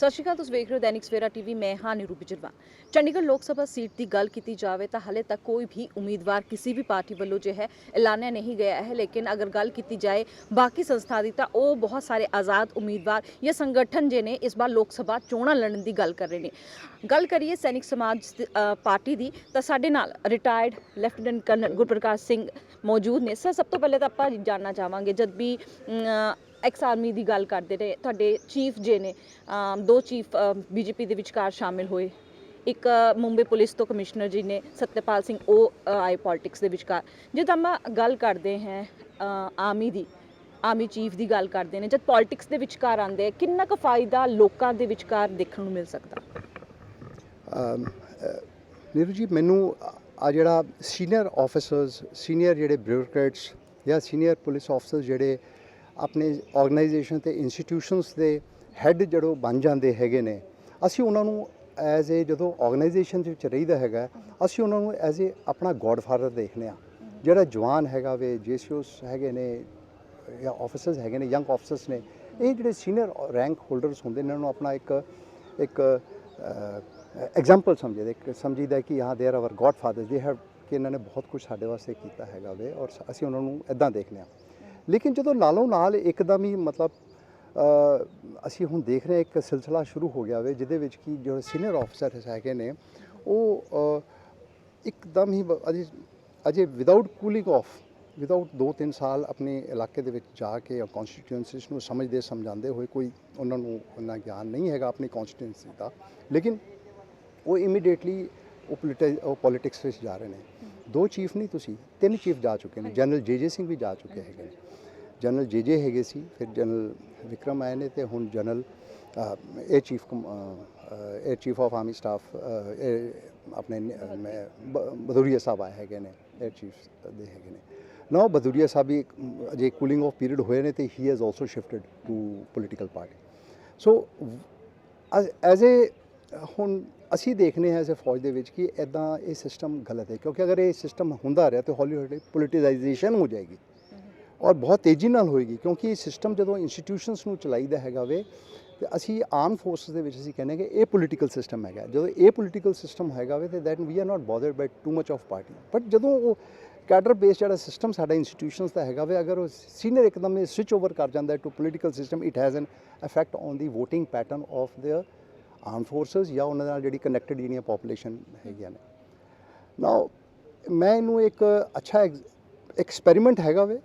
ਸਤਿ ਸ਼੍ਰੀ ਅਕਾਲ, ਤੁਸੀਂ ਵੇਖ ਰਹੇ ਹੋ ਦੈਨਿਕ ਸਵੇਰਾ ਟੀਵੀ, ਮੈਂ ਹਾਂ ਨਿਰੂਪ ਜਰਵਾਨ ਚੰਡੀਗੜ੍ਹ ਲੋਕ ਸਭਾ ਸੀਟ ਦੀ ਗੱਲ ਕੀਤੀ ਜਾਵੇ ਤਾਂ ਹਲੇ ਤੱਕ ਕੋਈ ਵੀ ਉਮੀਦਵਾਰ ਕਿਸੇ ਵੀ ਪਾਰਟੀ ਵੱਲੋਂ ਜੋ ਹੈ ਐਲਾਨਿਆ ਨਹੀਂ ਗਿਆ ਹੈ, ਲੇਕਿਨ ਅਗਰ ਗੱਲ ਕੀਤੀ ਜਾਏ ਬਾਕੀ ਸੰਸਥਾ ਦੀ ਤਾਂ ਉਹ ਬਹੁਤ ਸਾਰੇ ਆਜ਼ਾਦ ਉਮੀਦਵਾਰ ਜਾਂ ਸੰਗਠਨ ਜੇ ਨੇ ਇਸ ਵਾਰ ਲੋਕ ਸਭਾ ਚੋਣਾਂ ਲੜਨ ਦੀ ਗੱਲ ਕਰ ਰਹੇ ਨੇ। ਗੱਲ ਕਰੀਏ ਸੈਨਿਕ ਸਮਾਜ ਪਾਰਟੀ ਦੀ ਤਾਂ ਸਾਡੇ ਨਾਲ retired lieutenant colonel Gurprakash Singh ਮੌਜੂਦ ਨੇ। ਸਰ, ਸਭ ਤੋਂ ਪਹਿਲੇ ਤਾਂ ਆਪਾਂ ਜਾਨਣਾ ਚਾਹਾਂਗੇ, ਜਦ ਵੀ ਐਕਸ ਆਰਮੀ ਦੀ ਗੱਲ ਕਰਦੇ ਨੇ ਤੁਹਾਡੇ ਚੀਫ ਜੇ ਨੇ ਦੋ ਚੀਫ ਬੀਜੇਪੀ ਦੇ ਵਿਚਕਾਰ ਸ਼ਾਮਿਲ ਹੋਏ। ਇੱਕ ਮੁੰਬਈ ਪੁਲਿਸ ਤੋਂ ਕਮਿਸ਼ਨਰ ਜੀ ਨੇ, ਸਤਿਆਪਾਲ ਸਿੰਘ, ਉਹ ਆਏ ਪੋਲਿਟਿਕਸ ਦੇ ਵਿਚਕਾਰ। ਜਦ ਆਪਾਂ ਗੱਲ ਕਰਦੇ ਹਾਂ ਆਰਮੀ ਦੀ ਆਰਮੀ ਚੀਫ ਦੀ ਗੱਲ ਕਰਦੇ ਨੇ, ਜਦ ਪੋਲਿਟਿਕਸ ਦੇ ਵਿਚਕਾਰ ਆਉਂਦੇ ਆ, ਕਿੰਨਾ ਕੁ ਫਾਇਦਾ ਲੋਕਾਂ ਦੇ ਵਿਚਕਾਰ ਦੇਖਣ ਨੂੰ ਮਿਲ ਸਕਦਾ? ਨੀਰੂ ਜੀ, ਮੈਨੂੰ ਆ ਜਿਹੜਾ ਸੀਨੀਅਰ ਆਫੀਸਰਸ ਸੀਨੀਅਰ ਜਿਹੜੇ ਬਿਊਰੋਕਰੇਟਸ ਜਾਂ ਸੀਨੀਅਰ ਪੁਲਿਸ ਆਫੀਸਰਸ ਜਿਹੜੇ ਆਪਣੇ ਆਰਗੇਨਾਈਜੇਸ਼ਨ ਤੇ ਇੰਸਟੀਟਿਊਸ਼ਨਸ ਦੇ ਹੈੱਡ ਜਦੋਂ ਬਣ ਜਾਂਦੇ ਹੈਗੇ ਨੇ, ਅਸੀਂ ਉਹਨਾਂ ਨੂੰ ਐਜ਼ ਏ ਜਦੋਂ ਆਰਗੇਨਾਈਜੇਸ਼ਨ ਦੇ ਵਿੱਚ ਰਹੀਦਾ ਹੈਗਾ, ਅਸੀਂ ਉਹਨਾਂ ਨੂੰ ਐਜ਼ ਏ ਆਪਣਾ ਗੋਡਫਾਦਰ ਦੇਖਦੇ ਆ ਜਿਹੜਾ ਜਵਾਨ ਹੈਗਾ ਵੇ, ਜੇਸੀਓਸ ਹੈਗੇ ਨੇ, ਜਾਂ ਆਫੀਸਰਸ ਹੈਗੇ ਨੇ ਯੰਗ ਆਫੀਸਰਸ ਨੇ, ਇਹ ਜਿਹੜੇ ਸੀਨੀਅਰ ਰੈਂਕ ਹੋਲਡਰਸ ਹੁੰਦੇ ਨੇ ਇਹਨਾਂ ਨੂੰ ਆਪਣਾ ਇੱਕ ਇੱਕ ਐਗਜ਼ਾਮਪਲ ਸਮਝਦੇ ਇੱਕ ਸਮਝੀਦਾ ਕਿ ਹਾਂ they are our godfather they have ਕਿ ਇਹਨਾਂ ਨੇ ਬਹੁਤ ਕੁਝ ਸਾਡੇ ਵਾਸਤੇ ਕੀਤਾ ਹੈਗਾ ਵੇ, ਔਰ ਅਸੀਂ ਉਹਨਾਂ ਨੂੰ ਇਦਾਂ ਦੇਖਦੇ ਹਾਂ। ਲੇਕਿਨ ਜਦੋਂ ਨਾਲੋਂ ਨਾਲ ਇੱਕਦਮ ਹੀ ਮਤਲਬ ਅਸੀਂ ਹੁਣ ਦੇਖ ਰਹੇ ਇੱਕ ਸਿਲਸਿਲਾ ਸ਼ੁਰੂ ਹੋ ਗਿਆ ਵੇ, ਜਿਹਦੇ ਵਿੱਚ ਕਿ ਜੋ ਸੀਨੀਅਰ ਆਫੀਸਰਸ ਹੈਗੇ ਨੇ, ਉਹ ਇੱਕਦਮ ਹੀ ਅਜੇ ਅਜੇ ਵਿਦਆਊਟ ਕੂਲਿੰਗ ਆਫ ਵਿਦਆਊਟ 2-3 ਸਾਲ ਆਪਣੇ ਇਲਾਕੇ ਦੇ ਵਿੱਚ ਜਾ ਕੇ ਕਨਸਟੀਟਿਊਐਂਸੀਜ਼ ਨੂੰ ਸਮਝਦੇ, ਸਮਝਾਉਂਦੇ ਹੋਏ ਕੋਈ ਉਹਨਾਂ ਨੂੰ ਉਹਨਾਂ ਗਿਆਨ ਨਹੀਂ ਹੈਗਾ ਆਪਣੀ ਕਨਸਟੀਟਿਊਐਂਸੀ ਦਾ। ਲੇਕਿਨ ਉਹ ਇਮੀਡੀਏਟਲੀ ਉਹ ਪੋਲੀਟਿਕ ਉਹ ਪੋਲਿਟਿਕਸ ਵਿੱਚ ਜਾ ਰਹੇ ਨੇ। ਦੋ ਚੀਫ ਨਹੀਂ ਤੁਸੀਂ ਤਿੰਨ ਚੀਫ ਜਾ ਚੁੱਕੇ ਨੇ ਜਨਰਲ ਜੇ ਜੇ ਸਿੰਘ ਵੀ ਜਾ ਚੁੱਕੇ ਹੈਗੇ ਨੇ। ਜਨਰਲ ਜੇ ਜੇ ਹੈਗੇ ਸੀ ਫਿਰ ਜਨਰਲ ਵਿਕਰਮ ਆਏ ਨੇ ਤੇ ਹੁਣ ਜਨਰਲ ਇਹ ਚੀਫ ਇਹ ਚੀਫ ਆਫ ਆਰਮੀ ਸਟਾਫ ਆਪਣੇ ਨ- ਬਦੂਰੀਆ ਸਾਹਿਬ ਆਏ ਹੈਗੇ ਨੇ ਇਹ ਚੀਫ ਦੇ ਹੈਗੇ ਨੇ। ਨਾਓ ਬਦੂਰੀਆ ਸਾਹਿਬ ਵੀ ਅਜੇ ਕੂਲਿੰਗ ਆਫ ਪੀਰੀਅਡ ਹੋਏ ਨੇ ਤੇ ਹੀ has also shifted to political party so as a ਹੁਣ ਅਸੀਂ ਦੇਖਨੇ ਹਾਂ ਇਸ ਫੌਜ ਦੇ ਵਿੱਚ ਕਿ ਐਦਾਂ ਇਹ ਸਿਸਟਮ ਗਲਤ ਹੈ, ਕਿਉਂਕਿ ਅਗਰ ਇਹ ਸਿਸਟਮ ਹੁੰਦਾ ਰਿਹਾ ਤੇ ਹੌਲੀ ਹੌਲੀ ਪੋਲੀਟਿਸਾਈਜੇਸ਼ਨ ਹੋ ਜਾਏਗੀ ਔਰ ਬਹੁਤ ਤੇਜ਼ੀ ਨਾਲ ਹੋਏਗੀ, ਕਿਉਂਕਿ ਇਹ ਸਿਸਟਮ ਜਦੋਂ ਇੰਸਟੀਟਿਊਸ਼ਨਸ ਨੂੰ ਚਲਾਈਦਾ ਹੈਗਾ ਵੇ, ਤੇ ਅਸੀਂ ਆਰਮ ਫੋਰਸਸ ਦੇ ਵਿੱਚ ਅਸੀਂ ਕਹਿੰਦੇ ਕਿ ਇਹ ਪੋਲੀਟੀਕਲ ਸਿਸਟਮ ਹੈਗਾ। ਜਦੋਂ ਇਹ ਪੋਲੀਟੀਕਲ ਸਿਸਟਮ ਹੈਗਾ ਵੇ, ਤੇ that we are not bothered by too much of party but ਜਦੋਂ ਉਹ ਕੈਡਰ ਬੇਸ ਜਿਹੜਾ ਸਿਸਟਮ ਸਾਡਾ ਇੰਸਟੀਟਿਊਸ਼ਨਸ ਦਾ ਹੈਗਾ ਵੇ, ਅਗਰ ਉਹ ਸੀਨੀਅਰ ਇੱਕਦਮ ਸਵਿਚ ਓਵਰ ਕਰ ਜਾਂਦਾ to political system it has an effect on the voting pattern of their arm forces ਜਾਂ ਉਹਨਾਂ ਨਾਲ ਜਿਹੜੀ ਕਨੈਕਟਡ ਜਿਹੜੀਆਂ ਪੋਪੂਲੇਸ਼ਨ ਹੈਗੀਆਂ ਨੇ। ਨਾਓ ਮੈਂ ਇਹਨੂੰ ਇੱਕ ਅੱਛਾ ਐਕਸਪੈਰੀਮੈਂਟ ਹੈਗਾ ਵੇ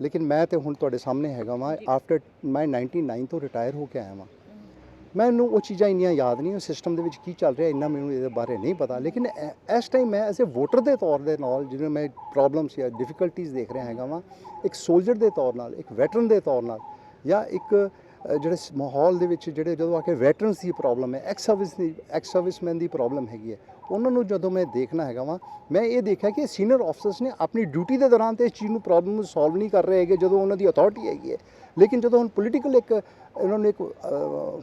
ਲੇਕਿਨ ਮੈਂ ਤੇ ਹੁਣ ਤੁਹਾਡੇ ਸਾਹਮਣੇ ਹੈਗਾ ਵਾਂ। ਆਫਟਰ ਮੈਂ 99 ਤੋਂ ਰਿਟਾਇਰ ਹੋ ਕੇ ਆਇਆ ਵਾਂ। ਮੈਨੂੰ ਉਹ ਚੀਜ਼ਾਂ ਇੰਨੀਆਂ ਯਾਦ ਨਹੀਂ ਉਹ ਸਿਸਟਮ ਦੇ ਵਿੱਚ ਕੀ ਚੱਲ ਰਿਹਾ ਇੰਨਾ ਮੈਨੂੰ ਇਹਦੇ ਬਾਰੇ ਨਹੀਂ ਪਤਾ। ਲੇਕਿਨ ਇਸ ਟਾਈਮ ਮੈਂ ਐਜ਼ ਅ ਵੋਟਰ ਦੇ ਤੌਰ ਦੇ ਨਾਲ ਜਿਵੇਂ ਮੈਂ ਪ੍ਰੋਬਲਮਸ ਜਾਂ ਡਿਫਿਕਲਟੀਜ਼ ਦੇਖ ਰਿਹਾ ਹੈਗਾ ਵਾਂ ਇੱਕ ਸੋਲਜਰ ਦੇ ਤੌਰ ਨਾਲ ਇੱਕ ਵੈਟਰਨ ਦੇ ਤੌਰ ਨਾਲ ਜਾਂ ਇੱਕ ਜਿਹੜੇ ਮਾਹੌਲ ਦੇ ਵਿੱਚ ਜਿਹੜੇ ਜਦੋਂ ਆ ਕੇ ਵੈਟਰਨਸ ਦੀ ਪ੍ਰੋਬਲਮ ਹੈ ਐਕਸ ਸਰਵਿਸ ਦੀ ਐਕਸ ਸਰਵਿਸਮੈਨ ਦੀ ਪ੍ਰੋਬਲਮ ਹੈਗੀ ਹੈ, ਉਹਨਾਂ ਨੂੰ ਜਦੋਂ ਮੈਂ ਦੇਖਣਾ ਹੈਗਾ ਵਾਂ, ਮੈਂ ਇਹ ਦੇਖਿਆ ਕਿ ਸੀਨੀਅਰ ਆਫਸਰਸ ਨੇ ਆਪਣੀ ਡਿਊਟੀ ਦੇ ਦੌਰਾਨ ਤੇ ਇਸ ਚੀਜ਼ ਨੂੰ ਪ੍ਰੋਬਲਮ ਨੂੰ ਸੋਲਵ ਨਹੀਂ ਕਰ ਰਹੇ ਹੈਗੇ ਜਦੋਂ ਉਹਨਾਂ ਦੀ ਅਥਾਰਟੀ ਹੈਗੀ ਹੈ। ਲੇਕਿਨ ਜਦੋਂ ਹੁਣ ਪੋਲੀਟੀਕਲ ਇੱਕ, ਉਹਨਾਂ ਨੂੰ ਇੱਕ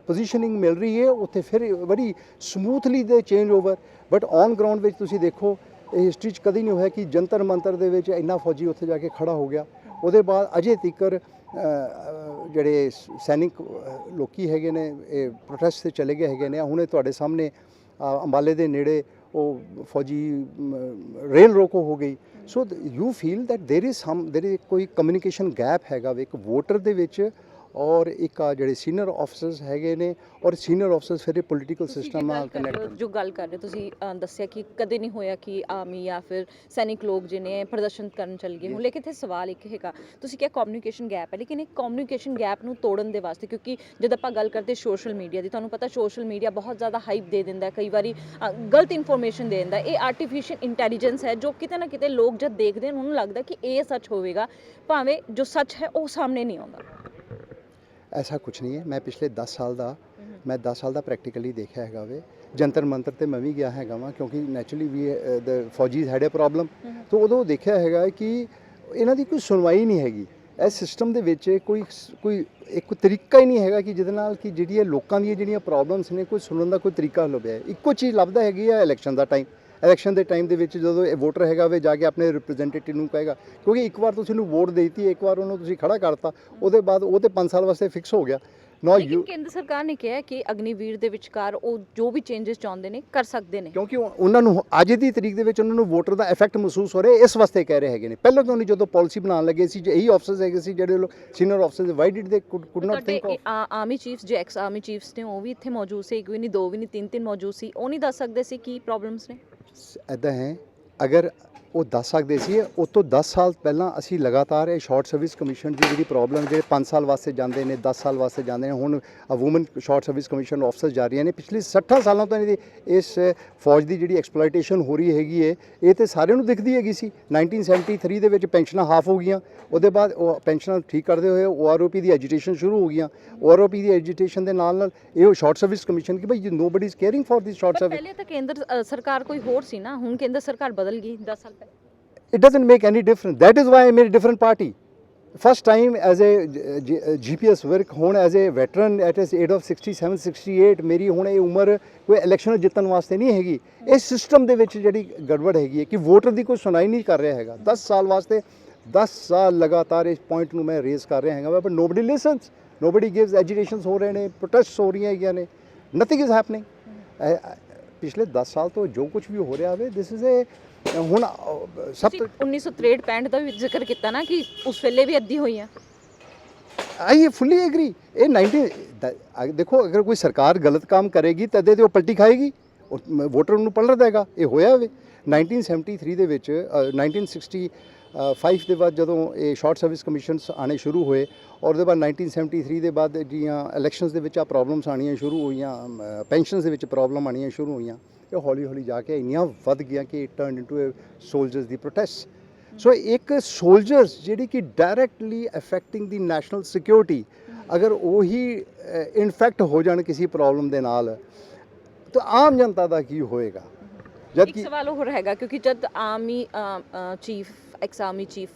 ਪੋਜੀਸ਼ਨਿੰਗ ਮਿਲ ਰਹੀ ਹੈ, ਉੱਥੇ ਫਿਰ ਬੜੀ smoothly they change over but on ground ਵਿੱਚ ਤੁਸੀਂ ਦੇਖੋ, ਇਹ ਹਿਸਟਰੀ 'ਚ ਕਦੀ ਨਹੀਂ ਹੋਇਆ ਕਿ ਜੰਤਰ ਮੰਤਰ ਦੇ ਵਿੱਚ ਇੰਨਾ ਫੌਜੀ ਉੱਥੇ ਜਾ ਕੇ ਖੜਾ ਹੋ ਗਿਆ। ਉਹਦੇ ਬਾਅਦ ਅਜੇ ਤੀਕਰ ਜਿਹੜੇ ਸ- ਸੈਨਿਕ ਅ, ਲੋਕੀ ਹੈਗੇ ਨੇ ਇਹ ਪ੍ਰੋਟੈਸਟ ਤੇ ਚਲੇ ਗਏ ਹੈਗੇ ਨੇ ਹੁਣੇ ਤੁਹਾਡੇ ਸਾਹਮਣੇ ਅ, ਅੰਬਾਲੇ ਦੇ ਨੇੜੇ ਉਹ ਫੌਜੀ ਮ, ਰੇਲ ਰੋਕੋ ਹੋ ਗਈ so you feel that there is some there is ਕੋਈ ਕਮਿਊਨੀਕੇਸ਼ਨ ਗੈਪ ਹੈਗਾ ਵੇ ਇੱਕ ਵੋਟਰ ਦੇ ਵਿੱਚ ਔਰ ਇੱਕ ਆ ਜਿਹੜੇ ਸੀਨੀਅਰ ਆਫੀਸਰਸ ਹੈਗੇ ਨੇ ਔਰ ਸੀਨੀਅਰ ਆਫੀਸਰਸ ਫਿਰ ਪੋਲੀਟੀਕਲ ਤੁਸੀਂ ਸਿਸਟਮ ਨਾਲ ਕਨੈਕਟ ਜੋ ਗੱਲ ਕਰ ਰਹੇ ਤੁਸੀਂ ਦੱਸਿਆ ਕਿ ਕਦੇ ਨਹੀਂ ਹੋਇਆ ਕਿ ਆਰਮੀ ਜਾਂ ਫਿਰ ਸੈਨਿਕ ਲੋਕ ਜਿਹਨੇ ਪ੍ਰਦਰਸ਼ਨ ਕਰਨ ਚੱਲ ਗਏ ਹੋਣ ਲੇਕਿਨ ਇੱਥੇ ਸਵਾਲ ਇੱਕ ਹੈਗਾ ਤੁਸੀਂ ਕਿਹਾ ਕਮਿਊਨੀਕੇਸ਼ਨ ਗੈਪ ਹੈ ਲੇਕਿਨ ਇਹ ਕਮਿਊਨੀਕੇਸ਼ਨ ਗੈਪ ਨੂੰ ਤੋੜਨ ਦੇ ਵਾਸਤੇ ਕਿਉਂਕਿ ਜਦ ਆਪਾਂ ਗੱਲ ਕਰਦੇ ਸੋਸ਼ਲ ਮੀਡੀਆ ਦੀ ਤੁਹਾਨੂੰ ਪਤਾ ਸੋਸ਼ਲ ਮੀਡੀਆ ਬਹੁਤ ਜ਼ਿਆਦਾ ਹਾਈਪ ਦੇ ਦਿੰਦਾ ਕਈ ਵਾਰੀ ਗਲਤ ਇਨਫੋਰਮੇਸ਼ਨ ਦੇ ਦਿੰਦਾ। ਇਹ ਆਰਟੀਫੀਸ਼ੀਅਲ ਇੰਟੈਲੀਜੈਂਸ ਹੈ ਜੋ ਕਿਤੇ ਨਾ ਕਿਤੇ ਲੋਕ ਜਦ ਦੇਖਦੇ ਹਨ ਉਹਨਾਂ ਨੂੰ ਲੱਗਦਾ ਕਿ ਇਹ ਸੱਚ ਹੋਵੇਗਾ ਭਾਵੇਂ ਜੋ ਸੱਚ ਹੈ ਉਹ ਸਾਹਮਣੇ ਨਹੀਂ ਆਉਂਦਾ ਐਸਾ ਕੁਝ ਨਹੀਂ ਹੈ। ਮੈਂ ਪਿਛਲੇ 10 ਸਾਲ ਦਾ ਮੈਂ 10 ਸਾਲ ਦਾ ਪ੍ਰੈਕਟੀਕਲੀ ਦੇਖਿਆ ਹੈਗਾ ਵੇ। ਜੰਤਰ ਮੰਤਰ ਤੇ ਮੈਂ ਵੀ ਗਿਆ ਹੈਗਾ ਵਾਂ ਕਿਉਂਕਿ naturally we the faujis had a problem ਤੋਂ ਉਦੋਂ ਦੇਖਿਆ ਹੈਗਾ ਕਿ ਇਹਨਾਂ ਦੀ ਕੋਈ ਸੁਣਵਾਈ ਨਹੀਂ ਹੈਗੀ। ਇਸ ਸਿਸਟਮ ਦੇ ਵਿੱਚ ਕੋਈ ਕੋਈ ਇੱਕ ਤਰੀਕਾ ਹੀ ਨਹੀਂ ਹੈਗਾ ਕਿ ਜਿਹਦੇ ਨਾਲ ਕਿ ਜਿਹੜੀ ਇਹ ਲੋਕਾਂ ਦੀਆਂ ਜਿਹੜੀਆਂ ਪ੍ਰੋਬਲਮਸ ਨੇ ਕੋਈ ਸੁਣਨ ਦਾ ਕੋਈ ਤਰੀਕਾ ਲੱਭਿਆ। ਇੱਕੋ ਚੀਜ਼ ਲੱਭਦਾ ਹੈਗੀ ਹੈ ਇਲੈਕਸ਼ਨ ਦਾ ਟਾਈਮ ਇਲੈਕਸ਼ਨ ਦੇ ਟਾਈਮ ਦੇ ਵਿੱਚ ਜਦੋਂ ਇਹ ਵੋਟਰ ਹੈਗਾ ਵੇ ਜਾ ਕੇ ਆਪਣੇ ਰਿਪਰੈਜ਼ੈਂਟੇਟਿਵ ਨੂੰ ਕਹੇਗਾ ਕਿਉਂਕਿ ਇੱਕ ਵਾਰ ਤੁਸੀਂ ਉਹਨੂੰ ਵੋਟ ਦੇਤੀ ਇੱਕ ਵਾਰ ਉਹਨੂੰ ਤੁਸੀਂ ਖੜਾ ਕਰਤਾ ਉਹਦੇ ਬਾਅਦ ਉਹ ਤੇ 5 ਸਾਲ ਵਾਸਤੇ ਫਿਕਸ ਹੋ ਗਿਆ। ਨੋ ਯੂ ਕੇਂਦਰ ਸਰਕਾਰ ਨੇ ਕਿਹਾ ਕਿ ਅਗਨੀਵੀਰ ਦੇ ਵਿਚਕਾਰ ਉਹ ਜੋ ਵੀ ਚੇਂਜਸ ਚਾਹੁੰਦੇ ਨੇ ਕਰ ਸਕਦੇ ਨੇ। ਕਿਉਂਕਿ ਉਹ- ਉਹਨਾਂ ਨੂੰ ਅੱਜ ਦੀ ਤਰੀਕ ਦੇ ਵਿੱਚ ਉਹਨਾਂ ਨੂੰ ਵੋਟਰ ਦਾ ਇਫੈਕਟ ਮਹਿਸੂਸ ਹੋ ਰਿਹਾ ਇਸ ਵਾਸਤੇ ਕਹਿ ਰਹੇ ਹੈਗੇ ਨੇ। ਪਹਿਲਾਂ ਤੋਂ ਨਹੀਂ ਜਦੋਂ ਪਾਲਿਸੀ ਬਣਾਉਣ ਲੱਗੇ ਸੀ ਜੇ ਇਹੀ ਆਫਸਰਸ ਹੈਗੇ ਸੀ ਜਿਹੜੇ ਲੋਕ senior officers why did they could not think of army chiefs ਜੋ ਐਕਸ ਆਰਮੀ ਚੀਫਸ ਨੇ ਉਹ ਵੀ ਇੱਥੇ ਮੌਜੂਦ ਸੀ ਇੱਕ ਵੀ ਨਹੀਂ ਦੋ ਵੀ ਨਹੀਂ ਤਿੰਨ ਤਿੰਨ ਮੌਜੂਦ ਸੀ ਉਹ ਨਹੀਂ ਦੱਸ ਸਕਦੇ ਸੀ ਕੀ ਪ੍ਰੋਬਲਮਸ ਨੇ? ਐਦਾਂ ਹੈ ਅਗਰ ਉਹ ਦੱਸ ਸਕਦੇ ਸੀ। ਉਹ ਤੋਂ 10 ਸਾਲ ਪਹਿਲਾਂ ਅਸੀਂ ਲਗਾਤਾਰ ਇਹ ਸ਼ਾਰਟ ਸਰਵਿਸ ਕਮਿਸ਼ਨ ਦੀ ਜਿਹੜੀ ਪ੍ਰੋਬਲਮ ਜਿਹੜੇ 5 ਸਾਲ ਵਾਸਤੇ ਜਾਂਦੇ ਨੇ 10 ਸਾਲ ਵਾਸਤੇ ਜਾਂਦੇ ਨੇ ਹੁਣ women short service commission officer ਜਾ ਰਹੀਆਂ ਨੇ। ਪਿਛਲੇ 60 ਸਾਲਾਂ ਤੋਂ ਇਹਦੀ ਇਸ ਫੌਜ ਦੀ ਜਿਹੜੀ ਐਕਸਪਲੋਇਟੇਸ਼ਨ ਹੋ ਰਹੀ ਹੈਗੀ ਹੈ ਇਹ ਤੇ ਸਾਰਿਆਂ ਨੂੰ ਦਿਖਦੀ ਹੈਗੀ ਸੀ। 1973 ਦੇ ਵਿੱਚ ਪੈਨਸ਼ਨਾਂ ਹਾਫ ਹੋ ਗਈਆਂ। ਉਹਦੇ ਬਾਅਦ ਉਹ ਪੈਨਸ਼ਨਾਂ ਠੀਕ ਕਰਦੇ ਹੋਏ ਓਆਰਓਪੀ ਦੀ ਐਜੀਟੇਸ਼ਨ ਸ਼ੁਰੂ ਹੋ ਗਈਆਂ। ਓਆਰਓਪੀ ਦੀ ਐਜੀਟੇਸ਼ਨ ਦੇ ਨਾਲ ਨਾਲ ਇਹ ਸ਼ਾਰਟ ਸਰਵਿਸ ਕਮਿਸ਼ਨ ਕਿ ਭਾਈ nobody is caring for this short service ਪਹਿਲੇ ਤਾਂ ਕੇਂਦਰ ਸਰਕਾਰ ਕੋਈ ਹੋਰ ਸੀ ਨਾ। ਹੁਣ ਕੇਂਦਰ ਸਰਕਾਰ ਬਦਲ ਗਈ 10 ਸਾਲ ਪਹਿਲੇ it doesn't make any difference. That is why i made a different party. First time as a, G- G- gps work ਹੁਣ as a veteran at his age of 67 68 ਮੇਰੀ ਹੁਣ ਇਹ ਉਮਰ ਕੋਈ ਇਲੈਕਸ਼ਨ ਜਿੱਤਣ ਵਾਸਤੇ ਨਹੀਂ ਹੈਗੀ ਇਹ ਸਿਸਟਮ ਦੇ ਵਿੱਚ ਜਿਹੜੀ ਗੜਬੜ ਹੈਗੀ ਹੈ ਕਿ ਵੋਟਰ ਦੀ ਕੋਈ ਸੁਣਾਈ ਨਹੀਂ ਕਰ ਰਿਹਾ ਹੈਗਾ 10 ਸਾਲ ਵਾਸਤੇ 10 ਸਾਲ ਲਗਾਤਾਰ ਇਸ ਪੁਆਇੰਟ ਨੂੰ ਮੈਂ ਰੇਜ਼ ਕਰ ਰਿਹਾ ਹੈਗਾ but nobody listens nobody gives agitations ਹੋ ਰਹੇ ਨੇ ਪ੍ਰੋਟੈਸਟਸ ਹੋ ਰਹੀਆਂ ਹੈਗੀਆਂ ਨੇ ਨਥਿੰਗ ਇਜ਼ ਹੈਪਨਿੰਗ ਪਿਛਲੇ 10 ਸਾਲ ਤੋਂ ਜੋ ਕੁਝ ਵੀ ਹੋ ਰਿਹਾ ਹੋਵੇ ਦਿਸ ਇਜ਼ ਏ ਹੁਣ ਸਭ ਤੁਸੀਂ ਤੋਂ 1963 65 ਦਾ ਵੀ ਜ਼ਿਕਰ ਕੀਤਾ ਨਾ ਕਿ ਉਸ ਵੇਲੇ ਵੀ ਅੱਧੀ ਹੋਈ ਆ। ਆਈ ਫੁੱਲੀ ਐਗਰੀ ਇਹ 19 ਦ- ਅਗ- ਦੇਖੋ ਅਗਰ ਕੋਈ ਸਰਕਾਰ ਗਲਤ ਕੰਮ ਕਰੇਗੀ ਤਦੇ ਤੇ ਉਹ ਪਲਟੀ ਖਾਏਗੀ। ਉਹ ਮ- ਵੋਟਰ ਨੂੰ ਪਲਟ ਦੇਗਾ ਇਹ ਹੋਇਆ ਵੇ 1973 ਦੇ ਵਿੱਚ ਅ, 1965 ਦੇ ਬਾਅਦ ਜਦੋਂ ਇਹ ਸ਼ਾਰਟ ਸਰਵਿਸ ਕਮਿਸ਼ਨਸ ਆਣੇ ਸ਼ੁਰੂ ਹੋਏ ਔਰ ਉਹਦੇ ਬਾਅਦ 1973 ਦੇ ਬਾਅਦ ਜੀਆਂ ਇਲੈਕਸ਼ਨਸ ਦੇ ਵਿੱਚ ਆ ਪ੍ਰੋਬਲਮਸ ਆਣੀਆਂ ਸ਼ੁਰੂ ਹੋਈਆਂ ਪੈਨਸ਼ਨਸ ਦੇ ਵਿੱਚ ਪ੍ਰੋਬਲਮ ਆਣੀਆਂ ਸ਼ੁਰੂ ਹੋਈਆਂ ਇਹ ਹੌਲੀ ਹੌਲੀ ਜਾ ਕੇ ਇੰਨੀਆਂ ਵੱਧ ਗਿਆ ਕਿ it turn into a soldiers the protest so ਇੱਕ ਸੋਲਜਰਸ ਜਿਹੜੀ ਕਿ directly affecting the national security ਅਗਰ ਉਹੀ ਇਨਫੈਕਟ ਹੋ ਜਾਣ ਕਿਸੇ ਪ੍ਰੋਬਲਮ ਦੇ ਨਾਲ ਤਾਂ ਆਮ ਜਨਤਾ ਦਾ ਕੀ ਹੋਏਗਾ? ਜਦ ਇੱਕ ਕਿ ਸਵਾਲ ਹੋਰ ਹੈਗਾ ਕਿਉਂਕਿ ਜਦ army chief ex army chief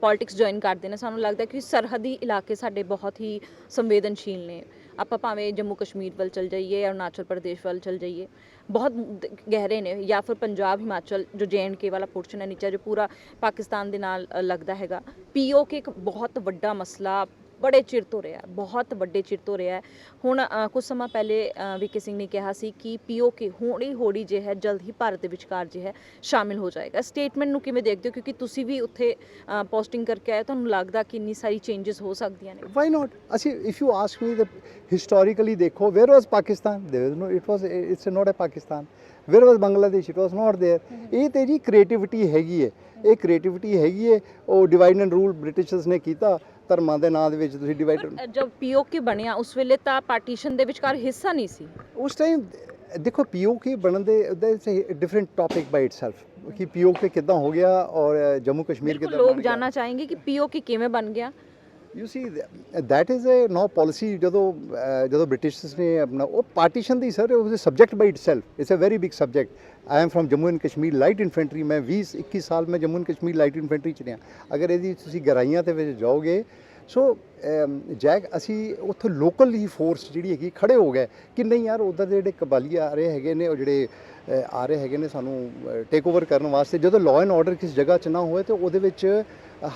politics join ਕਰਦੇ ਨੇ ਸਾਨੂੰ ਲੱਗਦਾ ਕਿ ਸਰਹੱਦੀ ਇਲਾਕੇ ਸਾਡੇ ਬਹੁਤ ਹੀ ਸੰਵੇਦਨਸ਼ੀਲ ਨੇ। ਆਪਾਂ ਭਾਵੇਂ ਜੰਮੂ ਕਸ਼ਮੀਰ ਵੱਲ ਚਲ ਜਾਈਏ ਅਰੁਣਾਚਲ ਪ੍ਰਦੇਸ਼ ਵੱਲ ਚਲ ਜਾਈਏ ਬਹੁਤ ਦ- ਗਹਿਰੇ ਨੇ ਜਾਂ ਫਿਰ ਪੰਜਾਬ ਹਿਮਾਚਲ ਜੋ ਕੇ ਵਾਲਾ ਪੋਰਸ਼ਨ ਹੈ ਨੀਚਾ ਜੋ ਪੂਰਾ ਪਾਕਿਸਤਾਨ ਦੇ ਨਾਲ ਅ, ਲੱਗਦਾ ਹੈਗਾ। ਪੀਓਕੇ ਇੱਕ ਬਹੁਤ ਵੱਡਾ ਮਸਲਾ ਬੜੇ ਚਿਰ ਤੋਂ ਰਿਹਾ ਬਹੁਤ ਵੱਡੇ ਚਿਰ ਤੋਂ ਰਿਹਾ ਹੈ। ਹੁਣ ਅ, ਕੁਝ ਸਮਾਂ ਪਹਿਲੇ ਅ, ਵੀਕੇ ਸਿੰਘ ਨੇ ਕਿਹਾ ਸੀ ਕਿ ਪੀਓਕੇ ਹੌਲੀ ਹੌਲੀ ਜੇ ਹੈ ਜਲਦ ਹੀ ਭਾਰਤ ਦੇ ਵਿਚਕਾਰ ਜੇ ਹੈ ਸ਼ਾਮਿਲ ਹੋ ਜਾਏਗਾ ਸਟੇਟਮੈਂਟ ਨੂੰ ਕਿਵੇਂ ਦੇਖਦੇ ਹੋ ਕਿਉਂਕਿ ਤੁਸੀਂ ਵੀ ਉੱਥੇ ਪੋਸਟਿੰਗ ਕਰਕੇ ਆਏ ਤੁਹਾਨੂੰ ਲੱਗਦਾ ਕਿ ਇੰਨੀ ਸਾਰੀ ਚੇਂਜਸ ਹੋ ਸਕਦੀਆਂ ਨੇ ਵਾਈ ਨਾਟ ਅਸੀਂ if you ask me the historically ਦੇਖੋ where was Pakistan there is no it was it's not a Pakistan where was Bangladesh it was not there ਇਹ ਤੇ ਜੀ ਕ੍ਰੀਏਟੀਵਿਟੀ ਹੈਗੀ ਹੈ ਇਹ ਕ੍ਰੀਏਟੀਵਿਟੀ ਹੈਗੀ ਹੈ ਉਹ ਡਿਵਾਈਡ ਐਂਡ ਰੂਲ ਬ੍ਰਿਟਿਸ਼ਰਸ ਨੇ ਕੀਤਾ ਧਰਮਾਂ ਦੇ ਨਾਂ ਦੇ ਵਿੱਚ ਤੁਸੀਂ ਡਿਵਾਈਡ ਜਦ ਪੀਓਕੇ ਬਣਿਆ ਉਸ ਵੇਲੇ ਤਾਂ ਪਾਰਟੀਸ਼ਨ ਦੇ ਵਿਚਕਾਰ ਹਿੱਸਾ ਨਹੀਂ ਸੀ। ਉਸ ਟਾਈਮ ਦੇਖੋ ਪੀਓਕੇ ਬਣਨ ਦੇ ਡਿਫਰੈਂਟ ਟਾਪਿਕ ਬਾਈ ਇਟਸੈਲਫ ਕਿ ਪੀਓਕੇ ਕਿੱਦਾਂ ਹੋ ਗਿਆ ਔਰ ਜੰਮੂ ਕਸ਼ਮੀਰ ਕਿੱਦਾਂ ਲੋਕ ਬਣ ਗਿਆ। ਜਾਨਣਾ ਚਾहेंगे ਕਿ ਪੀਓਕੇ ਕਿਵੇਂ ਬਣ ਗਿਆ। You see that is a no policy ਜਦੋਂ ਜਦੋਂ ਬ੍ਰਿਟਿਸ਼ਰਸ ਨੇ ਆਪਣਾ, ਉਹ ਪਾਰਟੀਸ਼ਨ ਦੀ ਸਰ ਉਹ subject by itself it's a very big subject I am from Jammu and Kashmir light infantry ਮੈਂ 20 21 ਸਾਲ ਮੈਂ Jammu and Kashmir light infantry ਚ ਰਿਹਾ। ਅਗਰ ਇਹਦੀ ਤੁਸੀਂ ਗਹਿਰਾਈਆਂ ਦੇ ਵਿੱਚ ਜਾਓਗੇ ਸੋ ਜੈਕ ਅਸੀਂ ਉੱਥੇ ਲੋਕਲ ਹੀ ਫੋਰਸ ਜਿਹੜੀ ਹੈਗੀ, ਖੜੇ ਹੋ ਗਏ ਕਿ ਨਹੀਂ ਯਾਰ, ਉਧਰ ਦੇ ਜਿਹੜੇ ਕਬਾਲੀ ਆ ਰਹੇ ਹੈਗੇ ਨੇ, ਉਹ ਜਿਹੜੇ ਆ ਰਹੇ ਹੈਗੇ ਨੇ ਸਾਨੂੰ ਟੇਕ ਓਵਰ ਕਰਨ ਵਾਸਤੇ, ਜਦੋਂ ਲਾਅ ਐਂਡ ਆਰਡਰ ਕਿਸ ਜਗ੍ਹਾ 'ਚ ਨਾ ਹੋਵੇ ਤੇ ਉਹਦੇ ਵਿੱਚ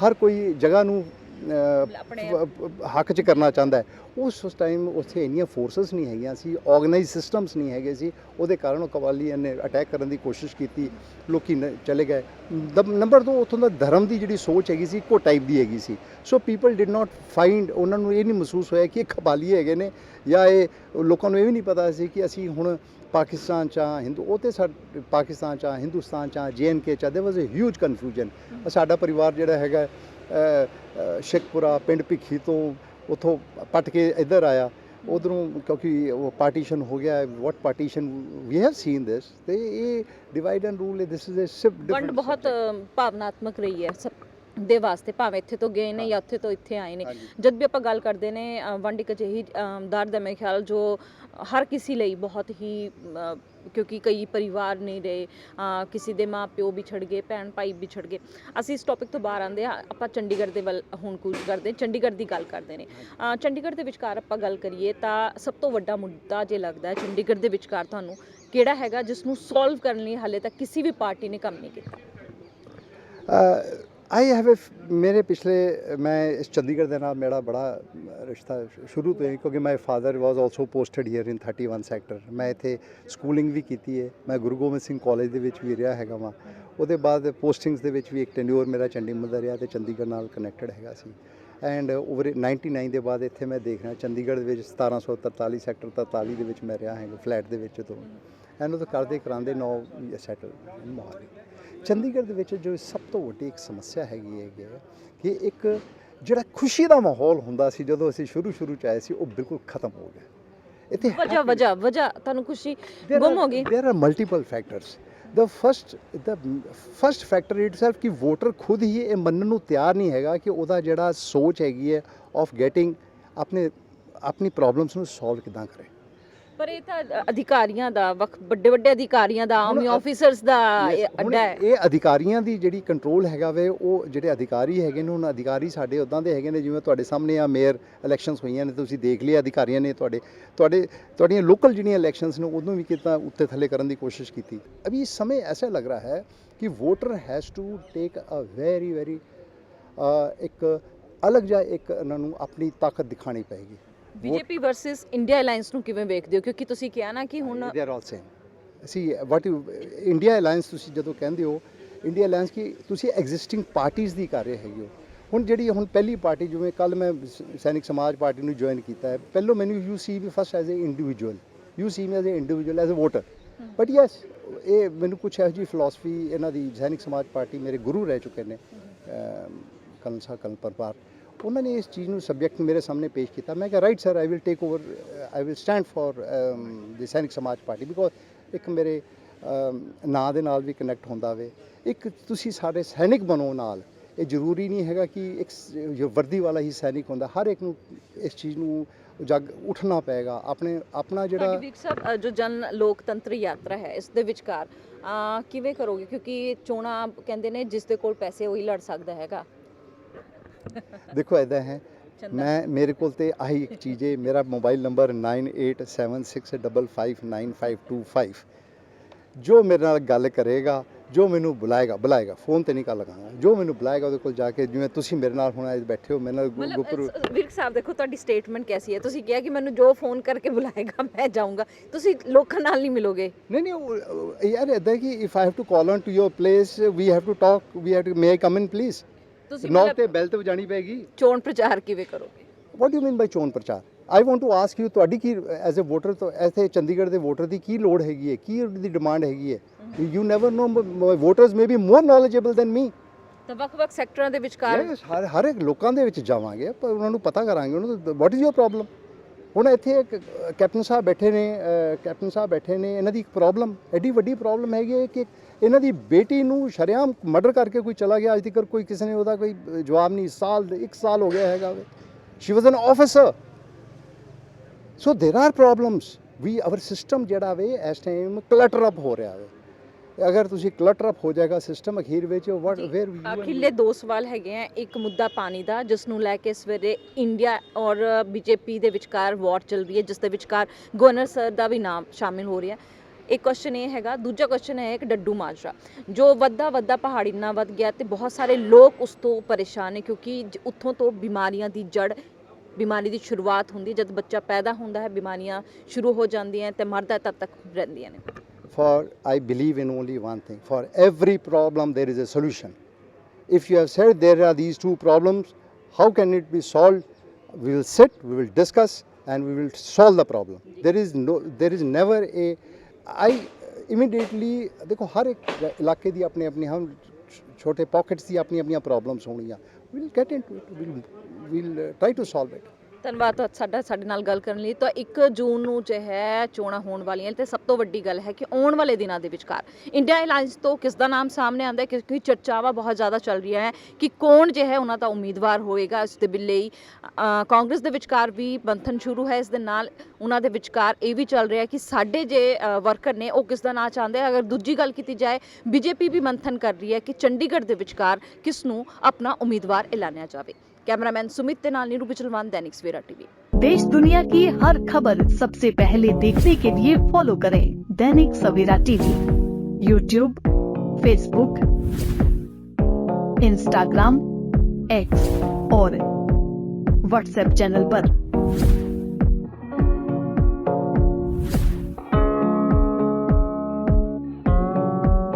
ਹਰ ਕੋਈ ਜਗ੍ਹਾ ਨੂੰ ਹੱਕ 'ਚ ਕਰਨਾ ਚਾਹੁੰਦਾ ਹੈ। ਉਸ ਉਸ ਟਾਈਮ ਉੱਥੇ ਇੰਨੀਆਂ ਫੋਰਸਸ ਨਹੀਂ ਹੈਗੀਆਂ ਸੀ ਆਰਗੇਨਾਈਜ਼ ਸਿਸਟਮਸ ਨਹੀਂ ਹੈਗੇ ਸੀ। ਉਹਦੇ ਕਾਰਨ ਉਹ ਕਵਾਲੀਆਂ ਨੇ ਅਟੈਕ ਕਰਨ ਦੀ ਕੋਸ਼ਿਸ਼ ਕੀਤੀ। ਲੋਕੀ ਚਲੇ ਗਏ। ਨੰਬਰ 2 ਉੱਥੋਂ ਦਾ ਧਰਮ ਦੀ ਜਿਹੜੀ ਸੋਚ ਹੈਗੀ ਸੀ ਇੱਕੋ ਟਾਈਪ ਦੀ ਹੈਗੀ ਸੀ। So people did not find ਉਹਨਾਂ ਨੂੰ ਇਹ ਨਹੀਂ ਮਹਿਸੂਸ ਹੋਇਆ ਕਿ ਇਹ ਕਬਾਲੀ ਹੈਗੇ ਨੇ ਜਾਂ ਇਹ ਲੋਕਾਂ ਨੂੰ ਇਹ ਵੀ ਨਹੀਂ ਪਤਾ ਸੀ ਕਿ ਅਸੀਂ ਹੁਣ ਪਾਕਿਸਤਾਨ ਚ ਹਾਂ, ਹਿੰਦੂ ਉਹ ਤੇ ਪਾਕਿਸਤਾਨ ਚ ਹਾਂ, ਹਿੰਦੁਸਤਾਨ ਚ ਕੇ ਚ ਦੇਰ ਵਾਸ ਅ ਹਿਊਜ ਕਨਫਿਊਜ਼ਨ ਸਾਡਾ ਪਰਿਵਾਰ ਜਿਹੜਾ ਹੈਗਾ ਸ਼ੇਖਪੁਰਾ ਪਿੰਡ ਭਿੱਖੀ ਤੋਂ ਉਥੋਂ ਪਟ ਕੇ ਇੱਧਰ ਆਇਆ। ਉਧਰੋਂ ਕਿਉਂਕਿ ਉਹ ਪਾਰਟੀਸ਼ਨ ਹੋ ਗਿਆ what partition we have seen this ਤੇ ਇਹ divide and rule this is a SIP ਵੰਡ ਬਹੁਤ ਭਾਵਨਾਤਮਕ ਰਹੀ ਹੈ ਸਭ। ਦੇ ਵਾਸਤੇ ਭਾਵੇਂ ਇੱਥੇ ਤੋਂ ਗਏ ਨੇ ਜਾਂ ਉੱਥੇ ਤੋਂ ਇੱਥੇ ਆਏ ਨੇ। ਜਦ ਵੀ ਆਪਾਂ ਗੱਲ ਕਰਦੇ ਨੇ ਵੰਡ ਅ, ਦਰਦ ਹੈ ਮੇਰੇ ਖਿਆਲ ਜੋ ਹਰ ਕਿਸੇ ਲਈ ਬਹੁਤ ਹੀ ਕਿਉਂਕਿ ਕਈ ਪਰਿਵਾਰ ਨਹੀਂ ਰਹੇ ਕਿਸੇ ਦੇ ਮਾਂ ਪਿਓ ਵਿਛੜ ਗਏ ਭੈਣ ਭਾਈ ਵਿਛੜ ਗਏ। ਅਸੀਂ ਇਸ ਟੌਪਿਕ ਤੋਂ ਬਾਹਰ ਆਂਦੇ ਆ ਆਪਾਂ ਚੰਡੀਗੜ੍ਹ ਦੇ ਵੱਲ ਹੁਣ ਕੁਝ ਕਰਦੇ ਚੰਡੀਗੜ੍ਹ ਦੀ ਗੱਲ ਕਰਦੇ ਨੇ। ਚੰਡੀਗੜ੍ਹ ਦੇ ਵਿਚਕਾਰ ਆਪਾਂ ਗੱਲ ਕਰੀਏ ਤਾਂ ਸਭ ਤੋਂ ਵੱਡਾ ਮੁੱਦਾ ਜੇ ਲੱਗਦਾ ਹੈ ਚੰਡੀਗੜ੍ਹ ਦੇ ਵਿਚਕਾਰ ਤੁਹਾਨੂੰ ਕਿਹੜਾ ਹੈਗਾ ਜਿਸ ਨੂੰ ਸੋਲਵ ਕਰਨ ਲਈ ਹਾਲੇ ਤੱਕ ਕਿਸੇ ਵੀ ਪਾਰਟੀ ਨੇ ਕੰਮ ਨਹੀਂ ਕੀਤਾ? ਆਈ ਹੈਵ ਮੇਰੇ ਪਿਛਲੇ, ਮੈਂ ਇਸ ਚੰਡੀਗੜ੍ਹ ਦੇ ਨਾਲ ਮੇਰਾ ਬੜਾ ਰਿਸ਼ਤਾ ਸ਼ੁਰੂ ਤੋਂ ਹੀ, ਕਿਉਂਕਿ my father was also posted here in 31 sector ਮੈਂ ਇੱਥੇ ਸਕੂਲਿੰਗ ਵੀ ਕੀਤੀ ਹੈ। ਮੈਂ ਗੁਰੂ ਗੋਬਿੰਦ ਸਿੰਘ ਕਾਲਜ ਦੇ ਵਿੱਚ ਵੀ ਰਿਹਾ ਹੈਗਾ ਵਾਂ। ਉਹਦੇ ਬਾਅਦ ਪੋਸਟਿੰਗਸ ਦੇ ਵਿੱਚ ਵੀ ਇੱਕ ਟੈਨਿਓਰ ਮੇਰਾ ਚੰਡੀਗੜ੍ਹ ਦਾ ਰਿਹਾ ਤੇ ਚੰਡੀਗੜ੍ਹ ਨਾਲ ਕਨੈਕਟਡ ਹੈਗਾ ਸੀ। ਐਂਡ ਓਵਰ 99 ਦੇ ਬਾਅਦ ਇੱਥੇ ਮੈਂ ਦੇਖ ਰਿਹਾ ਚੰਡੀਗੜ੍ਹ ਦੇ ਵਿੱਚ 1743 ਸੈਕਟਰ 43 ਦੇ ਵਿੱਚ ਮੈਂ ਰਿਹਾ ਹੈਗਾ ਫਲੈਟ ਦੇ ਵਿੱਚ ਤੋਂ। ਐਂਡ ਉਹ ਤੋਂ ਕਰਦੇ ਕਰਾਂਦੇ ਨੌ ਸੈਟਲ ਮੋਹਾਲੀ ਚੰਡੀਗੜ੍ਹ ਦੇ ਵਿੱਚ ਜੋ ਸਭ ਤੋਂ ਵੱਡੀ ਇੱਕ ਸਮੱਸਿਆ ਹੈਗੀ ਹੈਗੀ ਹੈ ਕਿ ਇੱਕ ਜਿਹੜਾ ਖੁਸ਼ੀ ਦਾ ਮਾਹੌਲ ਹੁੰਦਾ ਸੀ ਜਦੋਂ ਅਸੀਂ ਸ਼ੁਰੂ ਸ਼ੁਰੂ ਚ ਆਏ ਸੀ ਉਹ ਬਿਲਕੁਲ ਖਤਮ ਹੋ ਗਿਆ ਇੱਥੇ ਵਜ੍ਹਾ ਵਜ੍ਹਾ ਵਜ੍ਹਾ ਤੁਹਾਨੂੰ ਖੁਸ਼ੀ ਗੁੰਮ ਹੋ ਗਈ there are multiple factors the first the first factor itself ਕਿ ਵੋਟਰ ਖੁਦ ਹੀ ਇਹ ਮੰਨਣ ਨੂੰ ਤਿਆਰ ਨਹੀਂ ਹੈਗਾ ਕਿ ਉਹਦਾ ਜਿਹੜਾ ਸੋਚ ਹੈਗੀ ਹੈ ਆਫ ਗੈਟਿੰਗ ਆਪਣੇ ਆਪਣੀ ਪ੍ਰੋਬਲਮਸ ਨੂੰ ਸੋਲਵ ਕਿਦਾਂ ਕਰੇ ਪਰ ਇਹ ਤਾਂ ਅਧਿਕਾਰੀਆਂ ਦਾ ਵੱਡੇ ਵੱਡੇ ਅਧਿਕਾਰੀਆਂ ਦਾ ਆਰਮੀ ਆਫੀਸਰਸ ਦਾ ਅੱਡਾ ਹੈ। ਇਹ ਅਧਿਕਾਰੀਆਂ ਦੀ ਜਿਹੜੀ ਕੰਟਰੋਲ ਹੈਗਾ ਵੇ ਉਹ ਜਿਹੜੇ ਅਧਿਕਾਰੀ ਹੈਗੇ ਨੇ ਹੁਣ ਅਧਿਕਾਰੀ ਸਾਡੇ ਉਦਾਂ ਦੇ ਹੈਗੇ ਨੇ ਜਿਵੇਂ ਤੁਹਾਡੇ ਸਾਹਮਣੇ ਆ ਮੇਅਰ ਇਲੈਕਸ਼ਨਸ ਹੋਈਆਂ ਨੇ ਤੁਸੀਂ ਦੇਖ ਲਿਆ ਅਧਿਕਾਰੀਆਂ ਨੇ ਤੁਹਾਡੇ। ਤੁਹਾਡੇ ਤੁਹਾਡੀਆਂ ਲੋਕਲ ਜਿਹੜੀਆਂ ਇਲੈਕਸ਼ਨਸ ਨੇ ਉਦੋਂ ਵੀ ਕਿਤਾ ਉੱਤੇ ਥੱਲੇ ਕਰਨ ਦੀ ਕੋਸ਼ਿਸ਼ ਕੀਤੀ? ਅਭੀ ਇਸ ਸਮੇਂ ਐਸਾ ਲੱਗ ਰਿਹਾ ਹੈ ਕਿ voter has to take a very very ਇੱਕ ਅਲੱਗ ਜਿਹਾ ਇੱਕ ਇਹਨਾਂ ਨੂੰ ਆਪਣੀ ਤਾਕਤ ਦਿਖਾਣੀ ਪਏਗੀ। ਬੀਜੇਪੀ ਵਰਸਸ ਇੰਡੀਆ ਅਲਾਈਅੰਸ ਨੂੰ ਕਿਵੇਂ ਵੇਖਦੇ ਹੋ? ਕਿਉਂਕਿ ਤੁਸੀਂ ਕਿਹਾ ਨਾ ਕਿ ਹੁਣ they are all same see what you India alliance ਤੁਸੀਂ ਜਦੋਂ ਕਹਿੰਦੇ ਹੋ ਇੰਡੀਆ ਅਲਾਈਅੰਸ ਕੀ ਤੁਸੀਂ ਐਗਜ਼ਿਸਟਿੰਗ ਪਾਰਟੀਆਂ ਦੀ ਕਰ ਰਹੇ ਹੈਗੇ ਹੋ। ਹੁਣ ਜਿਹੜੀ ਹੁਣ ਪਹਿਲੀ ਪਾਰਟੀ ਜਿਵੇਂ ਕੱਲ ਮੈਂ ਸੈਨਿਕ ਸਮਾਜ ਪਾਰਟੀ ਨੂੰ ਜੁਆਇਨ ਕੀਤਾ ਹੈ ਪਹਿਲੋਂ ਮੈਨੂੰ you see we first as a individual you see me as a individual as a voter but yes ਇਹ ਮੈਨੂੰ ਕੁਛ ਇਹੋ ਜਿਹੀ ਫਿਲਾਸਫੀ ਇਹਨਾਂ ਦੀ ਸੈਨਿਕ ਸਮਾਜ ਪਾਰਟੀ ਮੇਰੇ ਗੁਰੂ ਰਹਿ ਚੁੱਕੇ ਨੇ ਕਲਨ ਸਾਹਿਬ ਕਲਨ ਪਰਪਾਰ ਉਹਨਾਂ ਨੇ ਇਸ ਚੀਜ਼ ਨੂੰ ਸਬਜੈਕਟ ਮੇਰੇ ਸਾਹਮਣੇ ਪੇਸ਼ ਕੀਤਾ ਮੈਂ ਕਿਹਾ right sir I will take over I will stand for the Sainik Samaj Party because ਇੱਕ ਮੇਰੇ ਨਾਂ ਦੇ ਨਾਲ ਵੀ ਕਨੈਕਟ ਹੁੰਦਾ ਵੇ। ਇੱਕ ਤੁਸੀਂ ਸਾਡੇ ਸੈਨਿਕ ਬਣੋ ਨਾਲ। ਇਹ ਜ਼ਰੂਰੀ ਨਹੀਂ ਹੈਗਾ ਕਿ ਇੱਕ ਵਰਦੀ ਵਾਲਾ ਹੀ ਸੈਨਿਕ ਹੁੰਦਾ। ਹਰ ਇੱਕ ਨੂੰ ਇਸ ਚੀਜ਼ ਨੂੰ ਜਗ ਉੱਠਣਾ ਪਏਗਾ। ਆਪਣੇ, ਆਪਣਾ ਜਿਹੜਾ ਵੀਕ ਸਾਹਿਬ ਜੋ ਜਨ ਲੋਕਤੰਤਰ ਯਾਤਰਾ ਹੈ, ਇਸ ਦੇ ਵਿਚਕਾਰ ਕਿਵੇਂ ਕਰੋਗੇ? ਕਿਉਂਕਿ ਚੋਣਾਂ ਕਹਿੰਦੇ ਨੇ ਜਿਸ ਦੇ ਕੋਲ ਪੈਸੇ ਉਹੀ ਲੜ ਸਕਦਾ ਹੈਗਾ। ਦੇਖੋ ਐਦਾਂ ਹੈ। ਮੈਂ ਮੇਰੇ ਕੋਲ ਤੇ ਆਹੀ ਇੱਕ ਚੀਜ਼ ਹੈ ਮੇਰਾ ਮੋਬਾਈਲ ਨੰਬਰ 9876559525 ਜੋ ਮੇਰੇ ਨਾਲ ਗੱਲ ਕਰੇਗਾ ਜੋ ਮੈਨੂੰ ਬੁਲਾਏਗਾ ਬੁਲਾਏਗਾ ਫੋਨ ਤੇ ਨਹੀਂ ਕਰ ਲਗਾਉਂਗਾ ਜੋ ਮੈਨੂੰ ਬੁਲਾਏਗਾ ਉਹਦੇ ਕੋਲ ਜਾ ਕੇ ਜਿਵੇਂ ਤੁਸੀਂ ਮੇਰੇ ਨਾਲ ਹੁਣ ਅੱਜ ਬੈਠੇ ਹੋ ਮੇਰੇ ਨਾਲ ਗੁਪਰੂ ਅ, ਵੀਰ ਸਾਹਿਬ ਦੇਖੋ ਤੁਹਾਡੀ ਸਟੇਟਮੈਂਟ ਕੈਸੀ ਹੈ? ਤੁਸੀਂ ਕਿਹਾ ਕਿ ਮੈਨੂੰ ਜੋ ਫੋਨ ਕਰਕੇ ਬੁਲਾਏਗਾ ਮੈਂ ਜਾਊਂਗਾ। ਤੁਸੀਂ ਲੋਕਾਂ ਨਾਲ ਨਹੀਂ ਮਿਲੋਗੇ। ਨਹੀਂ ਨਹੀਂ ਯਾਰ ਇਦਾਂ ਕਿ if I have to call on to your place we have to talk we have to may I come in please ਤੁਸੀਂ ਨੌਕ ਤੇ ਬੈਲ ਤੇ ਵਜਾਣੀ ਪਏਗੀ। ਚੋਣ ਪ੍ਰਚਾਰ ਕਿਵੇਂ ਕਰੋਗੇ? ਵਾਟ ਡੂ ਮੀਨ ਬਾਈ ਚੋਣ ਪ੍ਰਚਾਰ? I want to ask you ਤੁਹਾਡੀ ਕੀ ਐਜ਼ ਅ ਵੋਟਰ ਤੋਂ ਇੱਥੇ ਚੰਡੀਗੜ੍ਹ ਦੇ ਵੋਟਰ ਦੀ ਕੀ ਲੋੜ ਹੈਗੀ ਹੈ? ਕੀ ਉਹਦੀ ਡਿਮਾਂਡ ਹੈਗੀ ਹੈ? You never know voters may be more knowledgeable than me ਤਾਂ ਵੱਖ-ਵੱਖ ਸੈਕਟਰਾਂ ਦੇ ਵਿਚਕਾਰ ਹਰ ਹਰ ਇੱਕ ਲੋਕਾਂ ਦੇ ਵਿੱਚ ਜਾਵਾਂਗੇ ਪਰ ਉਹਨਾਂ ਨੂੰ ਪਤਾ ਕਰਾਂਗੇ ਉਹਨਾਂ ਨੂੰ ਵਾਟ ਇਜ਼ ਯੋਰ ਪ੍ਰੋਬਲਮ ਹੁਣ ਇੱਥੇ ਇੱਕ ਕੈਪਟਨ ਸਾਹਿਬ ਬੈਠੇ ਨੇ ਕੈਪਟਨ ਸਾਹਿਬ ਬੈਠੇ ਨੇ ਇਹਨਾਂ ਦੀ ਇੱਕ ਪ੍ਰੋਬਲਮ ਐਡੀ ਵੱਡੀ ਪ੍ਰੋਬਲਮ ਹੈਗੀ ਹੈ ਕਿ ਇਹਨਾਂ ਦੀ ਬੇਟੀ ਨੂੰ ਸ਼ਰੇਆਮ ਮਰਡਰ ਕਰਕੇ ਕੋਈ ਚਲਾ ਗਿਆ ਅੱਜ ਤੱਕ ਕੋਈ ਕਿਸੇ ਨੇ ਉਹਦਾ ਕੋਈ ਜਵਾਬ ਨਹੀਂ ਸਾਲ ਇੱਕ ਸਾਲ ਹੋ ਗਿਆ ਹੈਗਾ she was an officer so there are problems we our system ਜਿਹੜਾ ਵੇ ਇਸ ਟਾਈਮ ਕਲਟਰ ਅਪ ਹੋ ਰਿਹਾ ਵੇ ਅਗਰ ਤੁਸੀਂ ਕਲਟਰ ਅਪ ਹੋ ਜਾਏਗਾ ਸਿਸਟਮ ਅਖੀਰ ਵਿੱਚ ਵਾਟ ਜੀ, ਵੇਅਰ ਅਖਿਲੇ ਦੋ ਸਵਾਲ ਹੈਗੇ ਆ ਇੱਕ ਮੁੱਦਾ ਪਾਣੀ ਦਾ ਜਿਸ ਨੂੰ ਲੈ ਕੇ ਸਵੇਰੇ ਇੰਡੀਆ ਔਰ ਬੀਜੇਪੀ ਦੇ ਵਿਚਕਾਰ ਵਾਰ ਚੱਲ ਰਹੀ ਹੈ ਜਿਸ ਦੇ ਵਿਚਕਾਰ ਗਵਰਨਰ ਸਰ ਦਾ ਵੀ ਨਾਮ ਸ਼ਾਮਿਲ ਹੋ ਰਿਹਾ ਇੱਕ ਕੁਐਸਚਨ ਇਹ ਹੈਗਾ ਦੂਜਾ ਕੁਐਸਚਨ ਹੈ ਇੱਕ ਡੱਡੂ ਮਾਜਰਾ ਜੋ ਵੱਧਾ ਵੱਧਾ ਪਹਾੜੀ ਨਾਲ ਵੱਧ ਗਿਆ ਤੇ ਬਹੁਤ ਸਾਰੇ ਲੋਕ ਉਸ ਤੋਂ ਪਰੇਸ਼ਾਨ ਨੇ ਕਿਉਂਕਿ ਜ- ਉੱਥੋਂ ਤੋਂ ਬਿਮਾਰੀਆਂ ਦੀ ਜੜ ਬਿਮਾਰੀ ਦੀ ਸ਼ੁਰੂਆਤ ਹੁੰਦੀ ਹੈ। ਜਦ ਬੱਚਾ ਪੈਦਾ ਹੁੰਦਾ ਹੈ ਬਿਮਾਰੀਆਂ ਸ਼ੁਰੂ ਹੋ ਜਾਂਦੀਆਂ ਤੇ ਮਰਦਾ ਤਦ ਤੱਕ ਰਹਿੰਦੀਆਂ ਨੇ for I believe in only one thing. For every problem, there is a solution. If you have said there are these two problems, how can it be solved? We will sit, we will discuss, and we will solve the problem. There is no, there is never a. I immediately ਦੇਖੋ ਹਰ ਇੱਕ ਇਲਾਕੇ ਦੀ ਆਪਣੇ ਆਪਣੇ ਹਮ ਛੋਟੇ pockets ਦੀ ਆਪਣੀ ਆਪਣੀਆਂ problems ਹੋਣਗੀਆਂ we get into it we'll we'll try to solve it ਧੰਨਵਾਦ ਤੁਹਾ- ਸਾਡਾ ਸਾਡੇ ਨਾਲ ਗੱਲ ਕਰਨ ਲਈ। ਤਾਂ 1 ਜੂਨ ਨੂੰ ਜੋ ਹੈ ਚੋਣਾਂ ਹੋਣ ਵਾਲੀਆਂ ਨੇ ਤੇ ਸਭ ਤੋਂ ਵੱਡੀ ਗੱਲ ਹੈ ਕਿ ਆਉਣ ਵਾਲੇ ਦਿਨਾਂ ਦੇ ਵਿਚਕਾਰ ਇੰਡੀਆ ਅਲਾਈਅੰਸ ਤੋਂ ਕਿਸ ਦਾ ਨਾਮ ਸਾਹਮਣੇ ਆਉਂਦਾ ਹੈ? ਕਿਉਂਕਿ ਚਰਚਾਵਾਂ ਬਹੁਤ ਜ਼ਿਆਦਾ ਚੱਲ ਰਹੀਆਂ ਹੈ ਕਿ ਕੌਣ ਜੋ ਹੈ ਉਹਨਾਂ ਦਾ ਉਮੀਦਵਾਰ ਹੋਏਗਾ ਇਸ ਦੇ ਲਈ ਕਾਂਗਰਸ ਦੇ ਵਿਚਕਾਰ ਵੀ ਬੰਥਨ ਸ਼ੁਰੂ ਹੈ ਇਸ ਦੇ ਨਾਲ। ਉਹਨਾਂ ਦੇ ਵਿਚਕਾਰ ਇਹ ਵੀ ਚੱਲ ਰਿਹਾ ਕਿ ਸਾਡੇ ਜੇ ਵਰਕਰ ਨੇ ਉਹ ਕਿਸ ਦਾ ਨਾਂ ਚਾਹੁੰਦੇ ਅਗਰ ਦੂਜੀ ਗੱਲ ਕੀਤੀ ਜਾਏ, ਬੀਜੇਪੀ ਵੀ ਮੰਥਨ ਕਰ ਰਹੀ ਹੈ ਕਿ ਚੰਡੀਗੜ੍ਹ ਦੇ ਵਿਚਕਾਰ ਕਿਸ ਨੂੰ ਆਪਣਾ ਉਮੀਦਵਾਰ ਐਲਾਨਿਆ ਜਾਵੇ। कैमरामैन सुमित के नाल नीरू दैनिक सवेरा टीवी। देश दुनिया की हर खबर सबसे पहले देखने के लिए फॉलो करें Dainik Savera TV. YouTube Facebook Instagram X और व्हाट्सएप चैनल पर।